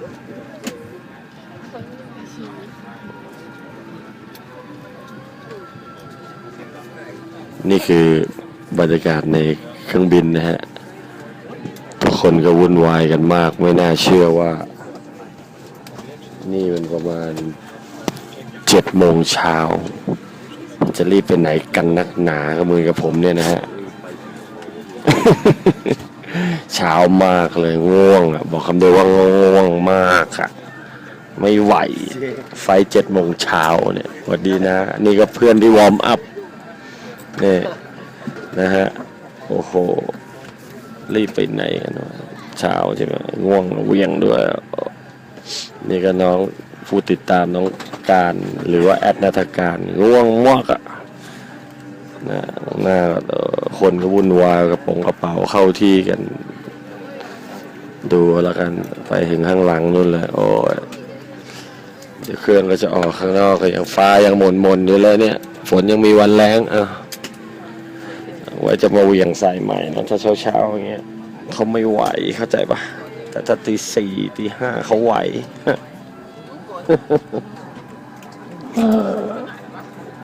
นี่คือบรรยากาศในเครื่องบินนะฮะ ทุกคนก็วุ่นวายกันมาก ไม่น่าเชื่อว่า นี่มันประมาณเจ็ดโมงเช้า จะรีบไปไหนกันนักหนากับมือกับผมเนี่ยนะฮะ เช้ามากเลยง่วงอะบอกคำเดียวว่าง่วงมากอะไม่ไหว ไฟเจ็ดโมงเช้าเนี่ยสวัสดีนะ นี่ก็เพื่อนที่วอร์มอัพเนี่ยนะฮะ โอ้โห รีบไปไหนกันวะเช้าใช่ไหมง่วงเวียงด้วย นี่ก็น้องผู้ติดตามน้องการหรือว่าแอดนาทการง่วงมากอะนะหน้าคนก็วุ่นวายกระโปรงกระเป๋าเข้าที่กัน ดูแล้วกันไปถึงข้างหลังนู่นเลยโอ้ยเดี๋ยวเครื่องก็จะออกข้างนอกก็ยังฟ้ายังหม่นมนอยู่เลยเนี่ย ฝนยังมีวันแรงอะไว้จะมาเวียงใส่ใหม่นะถ้าเช้าๆอย่างเงี้ยเขาไม่ไหวเข้าใจปะแต่ถ้าตีสี่ตีห้าเขาไหว